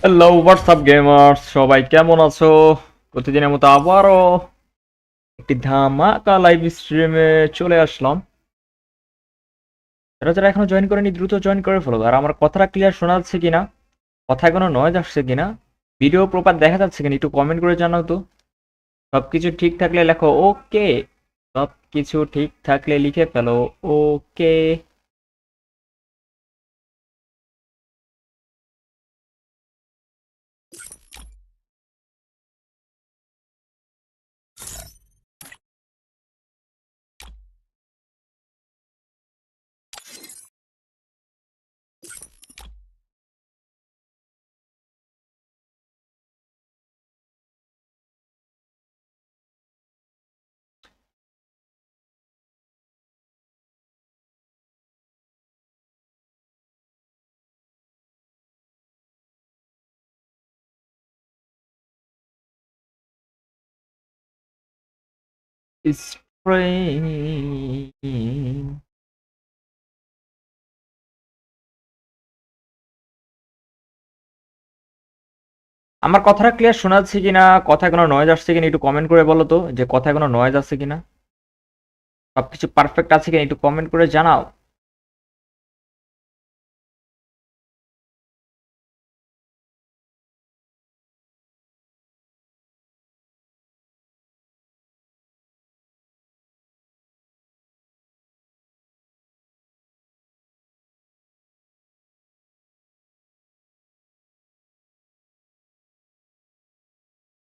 Hello WhatsApp gamers সবাই কেমন আছো? প্রতিদিনের মতো আবারও একটি ধামাকা লাইভ স্ট্রিমে চলে আসলাম। যারা যারা এখনও জয়েন করেনি, দ্রুত জয়েন করে ফেলো। আর আমার কথাটা ক্লিয়ার শোনা যাচ্ছে কিনা কথায় কোনো নয়েজ আসছে কিনা ভিডিও প্রপার দেখা যাচ্ছে কিনা, একটু কমেন্ট করে জানাও তো। সব কিছু ঠিক থাকলে লেখো ওকে সব কিছু ঠিক থাকলে লিখে ফেলো ওকে Spring. আমার কথাটা ক্লিয়ার শোনা যাচ্ছে কিনা কথা কোনো নয়েজ আসছে কিনা একটু কমেন্ট করে বলো তো, যে কথায় কোনো নয়েজ আসছে কিনা সবকিছু পারফেক্ট আছে কিনা একটু কমেন্ট করে জানাও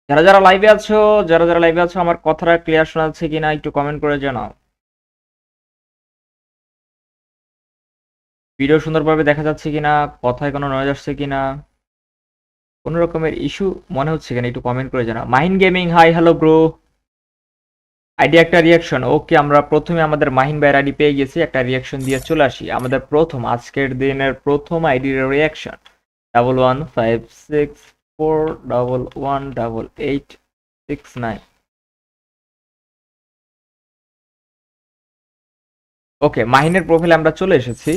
যারা যারা লাইভে আছো, যারা যারা লাইভে আছো, আমার কথাটা ক্লিয়ার শোনা যাচ্ছে কিনা একটু কমেন্ট করে জানাও। ভিডিও সুন্দরভাবে দেখা যাচ্ছে কিনা, কথায় কোনো নয়েজ আসছে কিনা, কোনো রকমের ইস্যু মনে হচ্ছে কিনা একটু কমেন্ট করে জানাও। Mahin gaming hi hello bro ID একটা রিয়াকশন ওকে আমরা প্রথমে আমাদের মাহিন ভাইয়ের আইডি পেয়ে গেছি, একটা রিয়াকশন দিয়ে চলে আসি। আমাদের প্রথম, আজকের দিনের প্রথম আইডির reaction double one five six four double one double eight six nine okay মাহিনের প্রোফাইলে আমরা চলে এসেছি।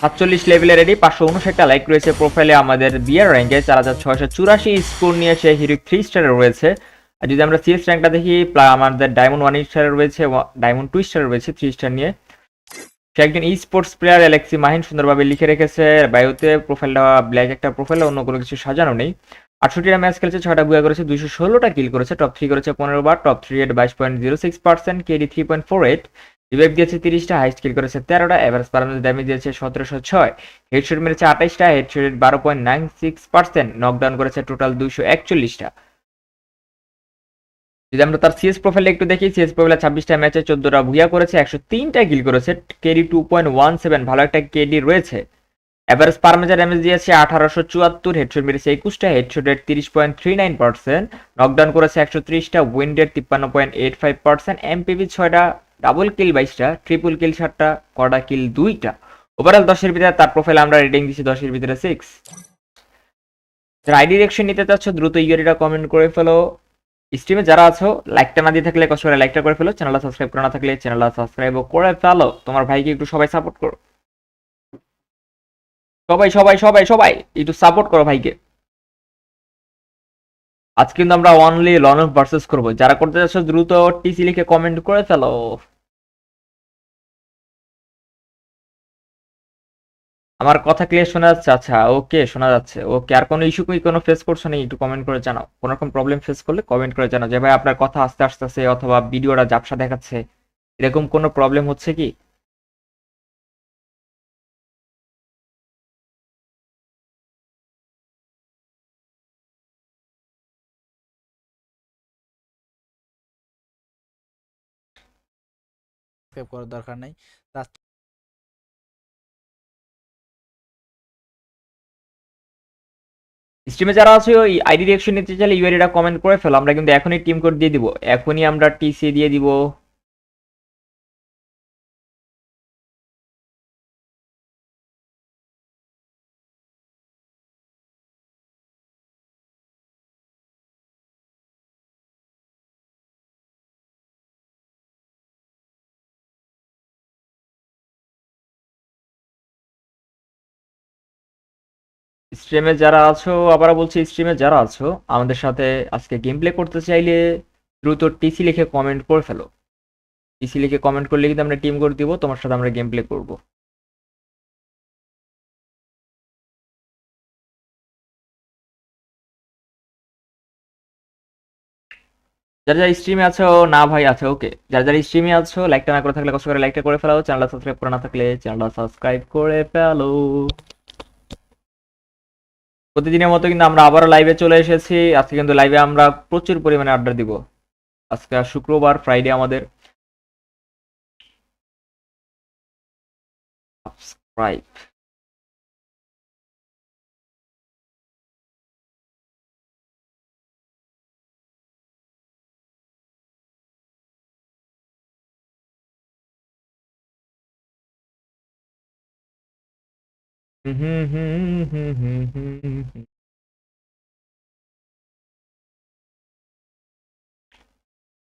সাতচল্লিশ লেভেলের রেডি পাঁচশো উনষাটটা লাইক রয়েছে প্রোফাইলে আমাদের বিয়ার র্যাঙ্কে চার হাজার ছয়শো চুরাশি স্কোর নিয়ে সে হিরো থ্রি স্টারে রয়েছে। আর যদি আমরা সিএস র্যাঙ্কটা দেখি আমাদের ডায়মন্ড ওয়ান স্টারে রয়েছে ডায়মন্ড টু স্টারে রয়েছে থ্রি স্টার নিয়ে। সে একজন esports player Alexi Mahin সুন্দরভাবে লিখে রেখেছে। বায়ুতে প্রোফাইলটা ব্ল্যাক একটা প্রোফাইল অন্য কোনো কিছু সাজানো নেই। আটষট্টিটা ম্যাচ খেলেছে, ছয়টা বুয়া করেছে, দুইশো ষোলোটা কিল করেছে টপ থ্রি করেছে পনেরো বার টপ থ্রি এট বাইশ point zero six percent KD three point four eight revive দিয়েছে তিরিশটা হাইস্ট কিল করেছে তেরোটা এভারেজ পারমেন্স ড্যামেজ দিয়েছে সতেরোশো ছয় হেডশট মেরেছে আঠাইশটা হেডশট রেট বারো point nine six percent knockdown করেছে টোটাল দুইশো একচল্লিশটা। যদি আমরা তার সিএস প্রোফাইলে একটু দেখি সিএস প্রোফাইলে ছাব্বিশটা ম্যাচে চোদ্দটা ভুইয়া করেছে, একশো তিনটা কিল করেছে KD two point one seven ভালো একটা কেডি রয়েছে। এভারেজ পারমেজার ড্যামেজ দিয়েছে আঠারোশো চুয়াত্তর, হেডশট মেরেছে একুশটা হেডশট রেট তিরিশ point three nine percent knockdown করেছে একশো ত্রিশটা উইন্ড রেট তিপ্পান্ন point eight five percent MPV ছয়টা ডাবল কিল বাইশটা ট্রিপল কিল সাতটা, কটা কিল দুইটা। ওভারঅল দশের ভিতরে তার প্রোফাইল আমরা রেটিং দিচ্ছি দশের ভিতরে সিক্স যারা আইডি ডিরেকশন নিতে চাচ্ছ, দ্রুত ইউরিটা কমেন্ট করে ফেলো। স্ট্রিমে যারা আছো লাইকটা না দিয়ে থাকলে কষ্ট করে লাইকটা করে ফেলো। চ্যানেলটা সাবস্ক্রাইব করা না থাকলে চ্যানেলটা সাবস্ক্রাইব করে ফেলো। তোমার ভাইকে একটু সবাই সাপোর্ট করো। সবাই সবাই সবাই সবাই, একটু সাপোর্ট করো ভাইকে। আজ কিন্তু আমরা অনলি লন অফ ভার্সেস করব। যারা করতে চাচ্ছ, দ্রুত টিসি লিখে কমেন্ট করে ফেলো। আমার কথা ক্লিয়ার শোনা যাচ্ছে? আচ্ছা ওকে শোনা যাচ্ছে। ওকে আর কোনো ইস্যু কি, কোনো ফেস করছ নাকি? একটু কমেন্ট করে জানাও। কোনো রকম প্রবলেম ফেস করলে কমেন্ট করে জানাও। যে ভাই, আপনার কথা আস্তে আসতেছে অথবা ভিডিওটা ঝাপসা দেখাচ্ছে। এরকম কোনো প্রবলেম হচ্ছে কি? সাবস্ক্রাইব করার দরকার নাই। স্ট্রিমে যারা আছে ওই আইডি রিয়েকশন নিতে চাইলে ইউআইডিটা কমেন্ট করে ফেলো। আমরা কিন্তু এখনই টিম কোড দিয়ে দিব। এখনই আমরা টিসি দিয়ে দিব। স্ট্রিমে যারা আছো, আবারও বলছি স্ট্রিমে যারা আছো, আমাদের সাথে আজকে গেম প্লে করতে চাইলে দ্রুত টিসি লিখে কমেন্ট করে ফেলো। টিসি লিখে কমেন্ট করলে কিন্তু আমরা টিম করে দিব, তোমার সাথে আমরা গেম প্লে করব। যারা যারা স্ট্রিমে আছো, না ভাই, আছে ওকে যারা যারা স্ট্রিমে আছো লাইকটা না করে থাকলে কষ্ট করে লাইকটা করে ফেলো চ্যানেলটা সাবস্ক্রাইব করে না থাকলে চ্যানেলটা সাবস্ক্রাইব করে ফেলো। প্রতিদিনের মতো কিন্তু আমরা আবারও লাইভে চলে এসেছি। আজকে কিন্তু লাইভে আমরা প্রচুর পরিমাণে আড্ডা দিব। আজকে শুক্রবার ফ্রাইডে আমাদের। সাবস্ক্রাইব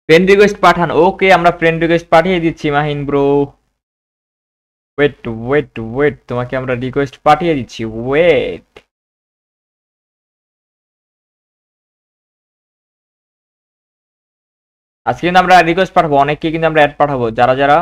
ফ্রেন্ড রিকোয়েস্ট পাঠান। ওকে আমরা ফ্রেন্ড রিকোয়েস্ট পাঠিয়ে দিচ্ছি, Mahin bro wait wait wait তোমাকে আমরা রিকোয়েস্ট পাঠিয়ে দিচ্ছি। ওয়েট আজকে কিন্তু আমরা রিকোয়েস্ট পাঠাবো, অনেককে কিন্তু আমরা অ্যাড পাঠাবো। যারা যারা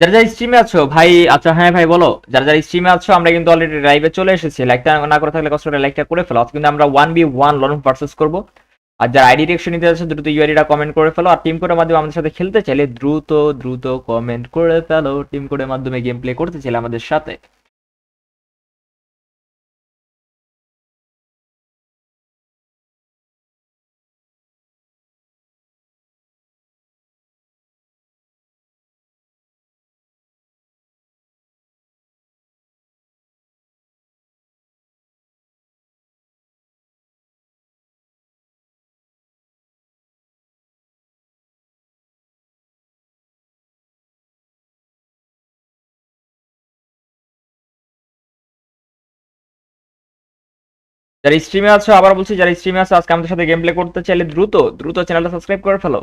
যারা যারা স্ট্রিমে আছো, ভাই আচ্ছা হ্যাঁ ভাই, বলো। যারা যারা স্ট্রিমে আছো, আমরা কিন্তু অলরেডি লাইভে চলে এসেছি। লাইকটা না করে থাকলে কষ্ট করে লাইকটা করে ফেলো। কিন্তু আমরা one v one loan versus করব। আর যারা আইডি ডিরেকশন নিতে আছে দ্রুত ইউআইডিটা কমেন্ট করে ফেলো। আর টিম কোডের মাধ্যমে আমাদের সাথে খেলতে চাইলে দ্রুত দ্রুত কমেন্ট করে ফেলো। টিম কোডের মাধ্যমে গেম প্লে করতে চাইলে আমাদের সাথে। যারা স্ট্রিমে আছো আবার বলছি, যারা স্ট্রিমে আছো, আজকে আমাদের সাথে গেম প্লে করতে চাইলে দ্রুত দ্রুত চ্যানেলটা সাবস্ক্রাইব করে ফেলো।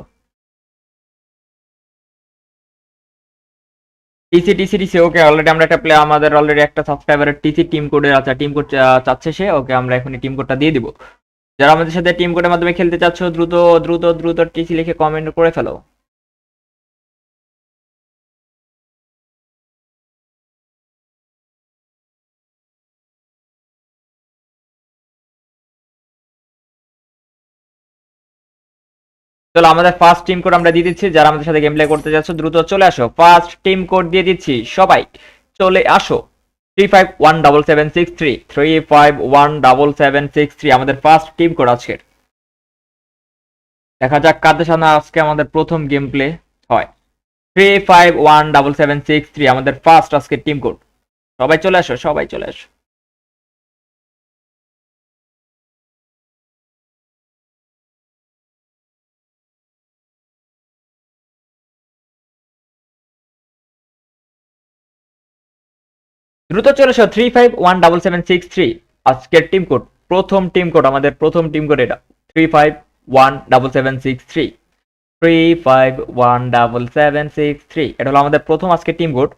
TC TC TC okay already আমরা একটা প্লে আমাদের অলরেডি একটা সাবস্ক্রাইবারের টিসি টিম কোডের আছে টিম কোড চাচ্ছে সে ওকে আমরা এখনই টিম কোডটা দিয়ে দিব। যারা আমাদের সাথে টিম কোডের মাধ্যমে খেলতে চাচ্ছ, দ্রুত দ্রুত দ্রুত টিসি লিখে কমেন্ট করে ফেলো। চলো, আমাদের ফার্স্ট টিম কোড আমরা দিয়ে দিচ্ছি। যারা আমাদের সাথে গেম প্লে করতে যাচ্ছ, দ্রুত চলে আসো। ফার্স্ট টিম কোড দিয়ে দিচ্ছি। সবাই চলে আসো। Three five one double seven six three three five one double seven six three আমাদের ফার্স্ট টিম কোড আজকের। দেখা যাক কাদের সামনে আজকে আমাদের প্রথম গেম প্লে হয়। Three five one double seven six three আমাদের ফার্স্ট আজকের টিম কোড সবাই চলে আসো, সবাই চলে আসো। দ্রুত চলে এসো three five one double seven six three আজকের টিম কোড প্রথম টিম কোড আমাদের প্রথম টিম কোড এটা। Three five one double seven six three three five one double seven six three এটা হলো আমাদের প্রথম আজকে টিম কোড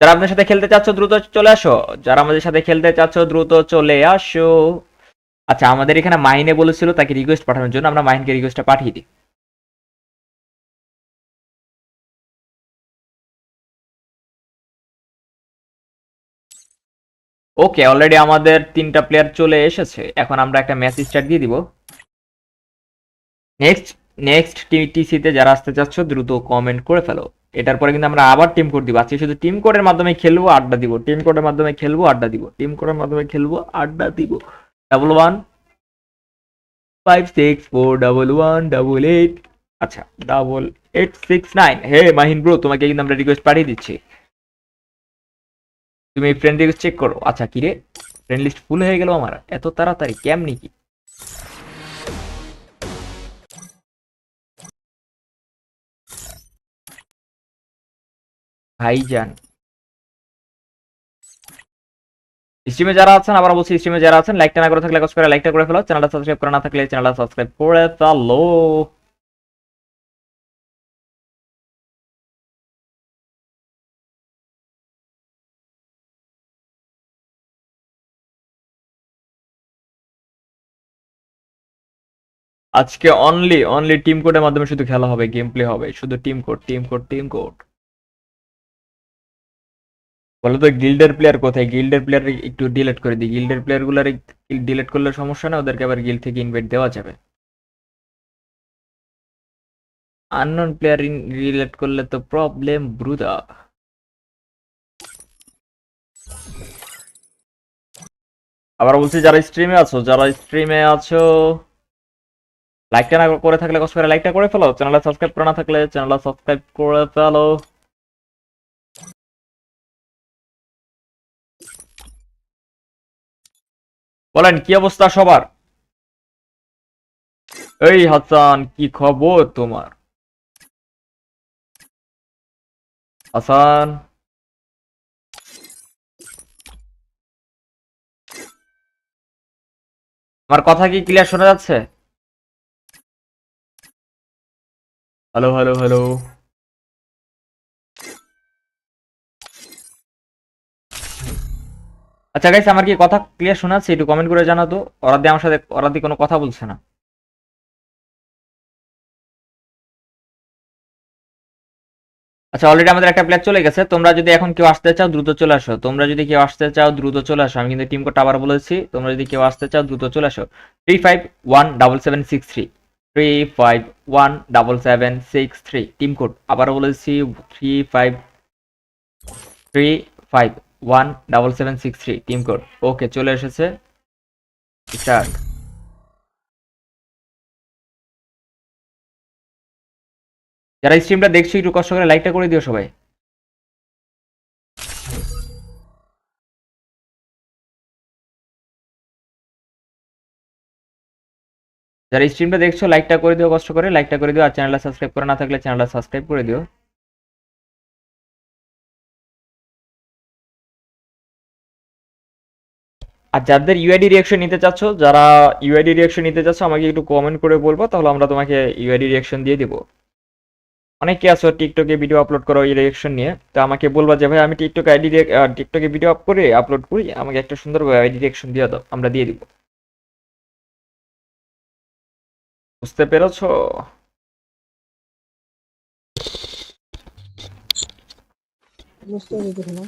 যারা আপনাদের সাথে খেলতে চাচ্ছ, দ্রুত চলে আসো। যারা আমাদের সাথে খেলতে চাচ্ছ, দ্রুত চলে আসো। আচ্ছা আমাদের এখানে মাইনে বলেছিল, তাকে রিকোয়েস্ট পাঠানোর জন্য আমরা মাইনকে রিকোয়েস্টটা পাঠিয়ে দিই। ওকে অলরেডি আমাদের তিনটা প্লেয়ার চলে এসেছে। এখন আমরা একটা ম্যাচ স্টার্ট দিয়ে দিব। নেক্সট নেক্সট টিসিতে যারা আসতে চাচ্ছ, দ্রুত কমেন্ট করে ফেলো। এটার পরে কিন্তু আমরা আবার টিম কোড দিব। আজকে শুধু টিম কোডের মাধ্যমে খেলব, আড্ডা দিব। টিম কোডের মাধ্যমে খেলব, আড্ডা দিব। টিম কোডের মাধ্যমে খেলব, আড্ডা দিব। Double one five six four double one double eight আচ্ছা double eight six nine hey Mahin bro তোমাকে কিন্তু আমরা রিকোয়েস্ট পাঠিয়ে দিচ্ছি। তুমি এই ফ্রেন্ড রিকোয়েস্ট চেক করো। আচ্ছা কি রে ফ্রেন্ড লিস্ট ফুল হয়ে গেল আমার। এত তাড়াতাড়ি, কেমনি কি? ভাইজান। স্ট্রিমে যারা আছেন, আবার বলছি স্ট্রিমে যারা আছেন লাইকটা না করে থাকলে করে লাইকটা করে ফেলো। চ্যানেলটা সাবস্ক্রাইব করা না থাকলে, চ্যানেলটা সাবস্ক্রাইব করে ফেলো। আজকে অনলি অনলি টিম কোডের মাধ্যমে শুধু খেলা হবে গেম প্লে হবে। শুধু team code team code team code বলো তো গিল্ডের প্লেয়ার কোথায় গিল্ডের প্লেয়ার একটু ডিলেট করে দিই। গিল্ডের প্লেয়ার ডিলেট করলে সমস্যা না, ওদেরকে আবার গিল্ড থেকে ইনভাইট দেওয়া যাবে। আননোন প্লেয়ার রিলেট করলে তো প্রবলেম ব্রুদা আবার বলছি, যারা স্ট্রিমে আছো, যারা স্ট্রিমে আছো লাইকটা না করে থাকলে কষ্ট করে লাইকটা করে ফেলো। চ্যানেলটা সাবস্ক্রাইব করে না থাকলে চ্যানেলটা সাবস্ক্রাইব করে ফেলো। বলেন, কি অবস্থা সবার? এই হাসান, কি খবর তোমার? হাসান? আমার কথা কি ক্লিয়ার শোনা যাচ্ছে? হ্যালো হ্যালো হ্যালো আচ্ছা গাইস আমার কি কথা ক্লিয়ার শোনা যাচ্ছে একটু কমেন্ট করে জানাতো ওরা দিয়ে আমার সাথে, ওরা দিয়ে কোনো কথা বলছে না। আচ্ছা অলরেডি আমাদের একটা প্লেয়ার চলে গেছে। তোমরা যদি এখন কেউ আসতে চাও, দ্রুত চলে আসো। তোমরা যদি কেউ আসতে চাও, দ্রুত চলে আসো। আমি কিন্তু টিম কোডটা আবার বলেছি, তোমরা যদি কেউ আসতে চাও, দ্রুত চলে আসো। Three five one double seven six three three five one double seven six three team code আবারও বলেছি three five three five one double seven six three team code okay চলে এসেছে। স্টার্ট যারা স্ট্রিমটা দেখছ, একটু কষ্ট করে লাইকটা করে দিও সবাই। যারা স্ট্রিমটা দেখছ লাইকটা করে দিও, কষ্ট করে লাইকটা করে দিও, আর চ্যানেলটা সাবস্ক্রাইব করে না থাকলে চ্যানেলটা সাবস্ক্রাইব করে দিও। আর যাদের ইউআইডি রিয়াকশন নিতে চাচ্ছ, যারা ইউআইডি রিয়াকশন নিতে চাচ্ছ, আমাকে একটু কমেন্ট করে বলব, তাহলে আমরা তোমাকে ইউআইডি রিয়াকশন দিয়ে দিব। অনেকে আছো টিকটকে ভিডিও আপলোড করো এই রিয়াকশন নিয়ে, তো আমাকে বলবা যে, ভাই, আমি টিকটক আইডি টিকটকে ভিডিও আপ করে আপলোড করি, আমাকে একটা সুন্দর আইডি রিয়াকশন দিয়ে দাও, আমরা দিয়ে দিব। বুঝতে পেরেছ বুঝতে পেরেছি না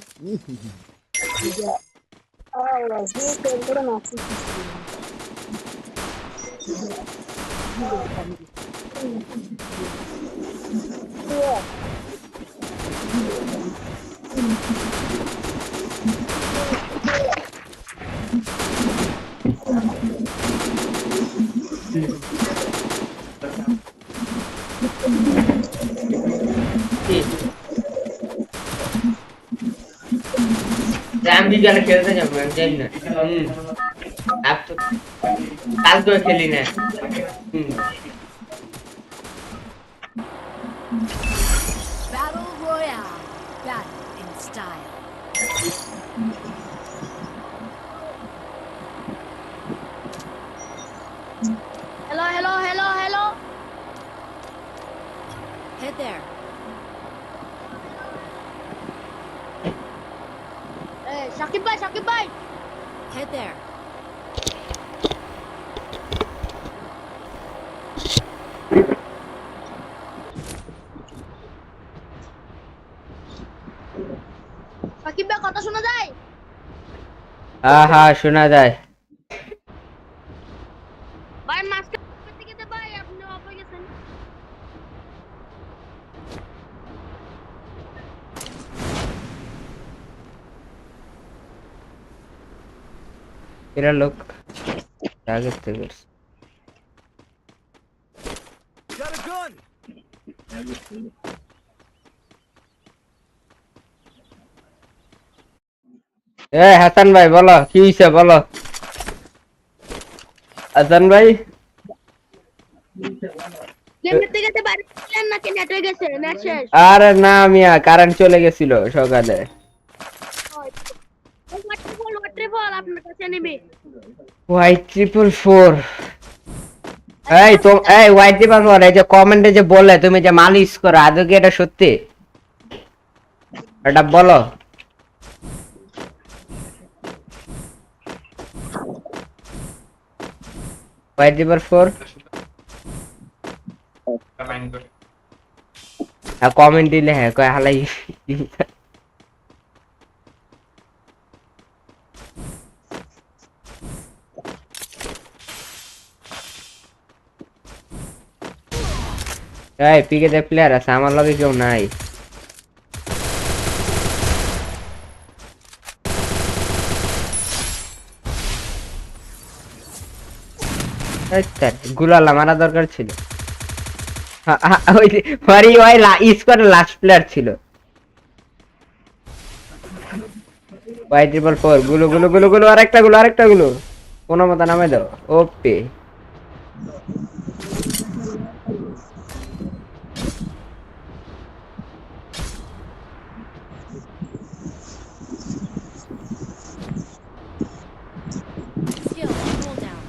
Ahora sí, seguro no আমি বিকালে খেলতে যাব জানি না। কাল তো খেলি না হুম। Battle Royale. Battle in style. Hello, hello, hello, hello. Head there. Eh, Shakib bhai, Shakib bhai. Head there. Shakib bhai কথা শোনা যায় হ্যাঁ হ্যাঁ শোনা যায় ভাই মাস্ক থেকে দে ভাই আপনি অফ হয়ে গেছেন এরা লোক আগে থেকে এ হাসান ভাই বলো কি হইছে বলো। হাসান ভাই? আরে না মিয়া কারেন্ট চলে গেছিল সকালে ওয়াটারফল ওয়াটারফল আপনার কাছে নেবে ওয়াই ট্রিপল ফোর এই তো এই ওয়াই ট্রিপল ফোর এই যে কমেন্টে যে বললে তুমি যে মালিশ করো আদৌ কি এটা সত্যি? এটা বলো। ওয়াই ট্রিপল ফোর হ্যাঁ কমেন্ট দিলে হ্যাঁ কয় হালাই। এই পিকে দে প্লেয়ার আছে, আমার লগে কেউ নাই। গুলালা মারা দরকার ছিল। ওই ওই স্কোয়াডের লাস্ট প্লেয়ার ছিল। ওয়াই ট্রিপল ফোরগুলো গুলো গুলো আরেকটা গুলো আরেকটা গুলো। কোনো মতো নামে দাও। ওপে Skill on cooldown.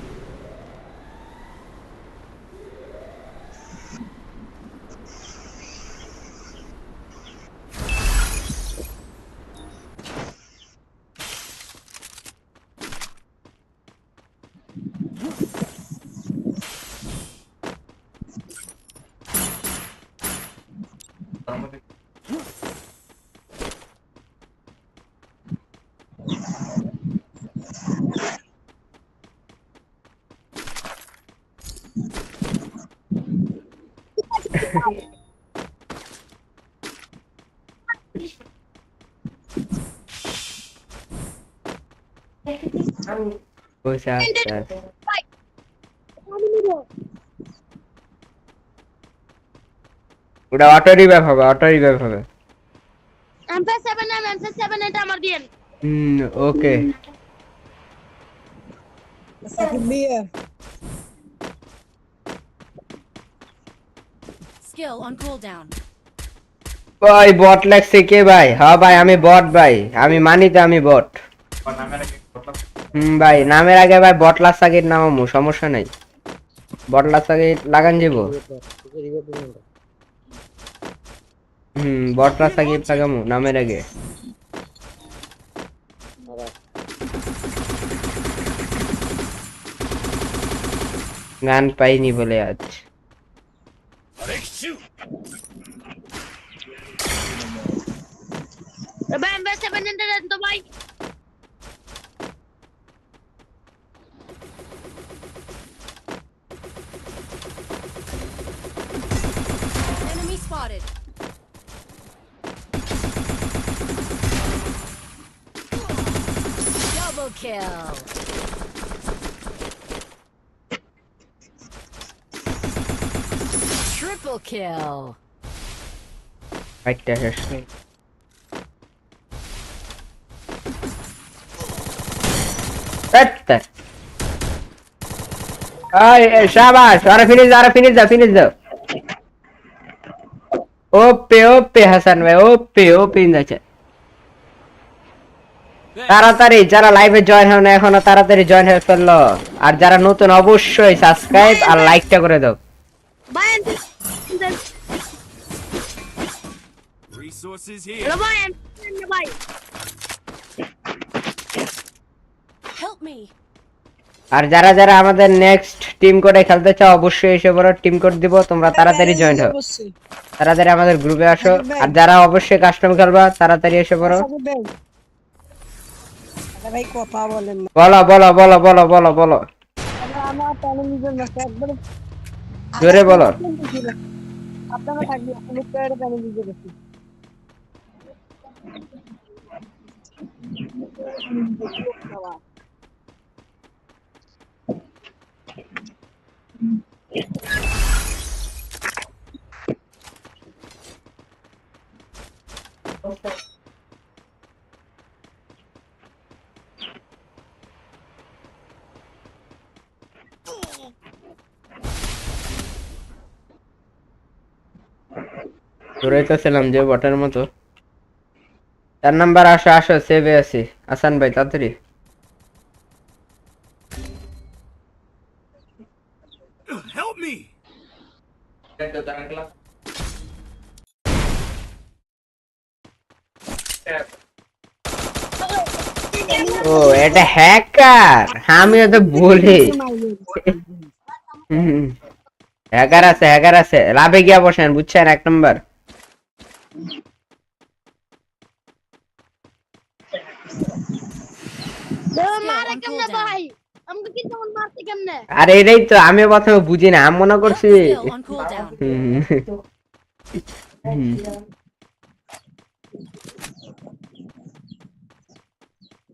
বসে আছে আমি নিবো ওটা অটো রিভাইভ হবে অটো রিভাইভ হবে MP seven M MP seven এটা আমার দিন হুম ওকে Skill on cooldown. ভাই বট লাগছে কে ভাই? হ্যাঁ ভাই, আমি বট ভাই। আমি মানি তো আমি বট হুম ভাই, নামের আগে ভাই বটলা সাকিট নামামু সমস্যা নাই। বটলা সাকিট লাগান যাব হুম বটলা সাকিট লাগামু, নামের আগে। গান পাইনি বলে আজ। Aba, basta bananda lang to. Enemy spotted. Double kill. Triple kill. ফাইটটা শেষ আচ্ছা আই এই শাবাশ আরে ফিনিশ দাও আরে ফিনিশ দাও ফিনিশ দাও ওপে ওপে হাসান ভাই ওপে ওপে ইন্দাছে তাড়াতাড়ি যারা লাইভে জয়েন হয় না এখনও তাড়াতাড়ি জয়েন হয়ে ফেলল আর যারা নতুন অবশ্যই সাবস্ক্রাইব আর লাইকটা করে দাও। Resources here. হ্যালো ভাই এমপি ভাই Help me. আর যারা যারা আমাদের নেক্সট টিম কোডে খেলতে চাও অবশ্যই এসে বড় টিম কোড দিব। তোমরা তাড়াতাড়ি জয়েন হও। তাড়াতাড়ি আমাদের গ্রুপে আসো আর যারা অবশ্যই কাস্টম খেলবা তাড়াতাড়ি এসে পড়ো। ভাই কথা বলেন বলো বলো বলো বলো বলো বলো। আমার টেলিভিশন আছে একবার জোরে বলো। আপনারা থাকবে আমি প্যাড আমি নিজে গেছি Okay. দৌড়াইতেছিলাম যে বটের মতো। চার নাম্বার আসো আসো সেভে আছি। আসান ভাই তাড়াতাড়ি। ও এটা হ্যাকার আমিও তো বলি। হ্যাকার আছে হ্যাকার আছে। লাভে গিয়া বসেন বুঝছেন? এক নম্বর মারে কেমনে ভাই আমাকে কি তেমন মারতে কেমনে আর এটাই তো আমি প্রথমে বুঝি না আমি মনে করছি।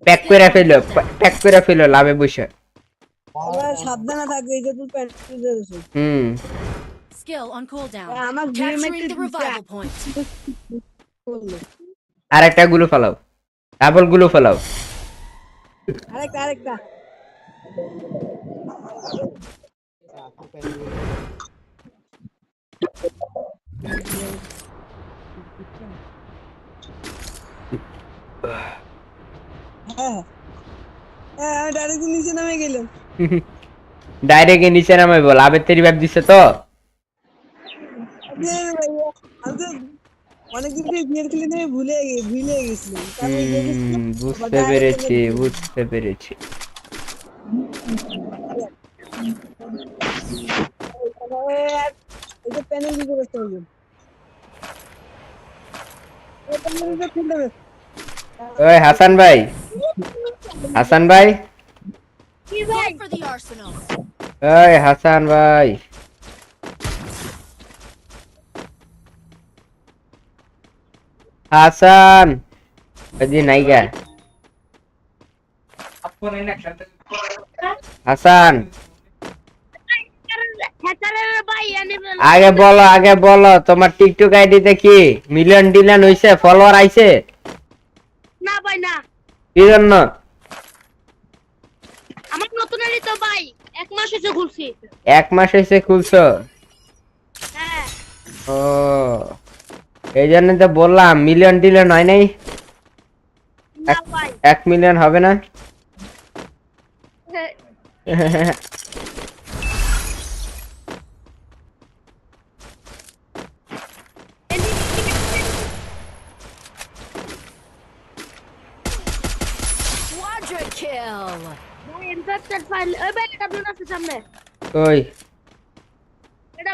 প্যাক করে ফেলো প্যাক করে ফেলো লাভে বসে। সাবধানে থাকবে এই যে তুই প্যান্ট দিয়েছিস হুম। Skill on cooldown. Capturing the revival point. আরেকটা গুলো ফেলাও। ডাবলগুলো ফেলাও। আরেকটা আরেকটা। হ্যাঁ। হ্যাঁ ডাইরেক্ট নিচে নামে গেলাম। ডাইরেক্ট নিচে নামাইবো লাভের তেরি ভাব দিছে তো? অনেকদিন থেকে বিয়ের খেলে নিয়ে ভুলে ভুলে গেছিলাম। বুঝতে পেরেছি বুঝতে পেরেছি। প্যানেল হবে। ওই হাসান ভাই হাসান ভাই. ওই হাসান ভাই। হাসান ওই নাইগা হাসান। আগে বলো আগে বলো তোমার টিকটক আইডিতে কি? মিলিয়ন ডিলিয়ন হইছে ফলোয়ার আইছে? না ভাই না। কি জন্য? আমার নতুন আইডি তো ভাই এক মাস হয়েছে খুলছি। এক মাস হয়েছে খুলছো? হ্যাঁ। ও। এই জন্য তো বললাম মিলিয়ন ডিলিয়ন হয় নাই। না ভাই। এক মিলিয়ন হবে না। ফাইল ওই। এটা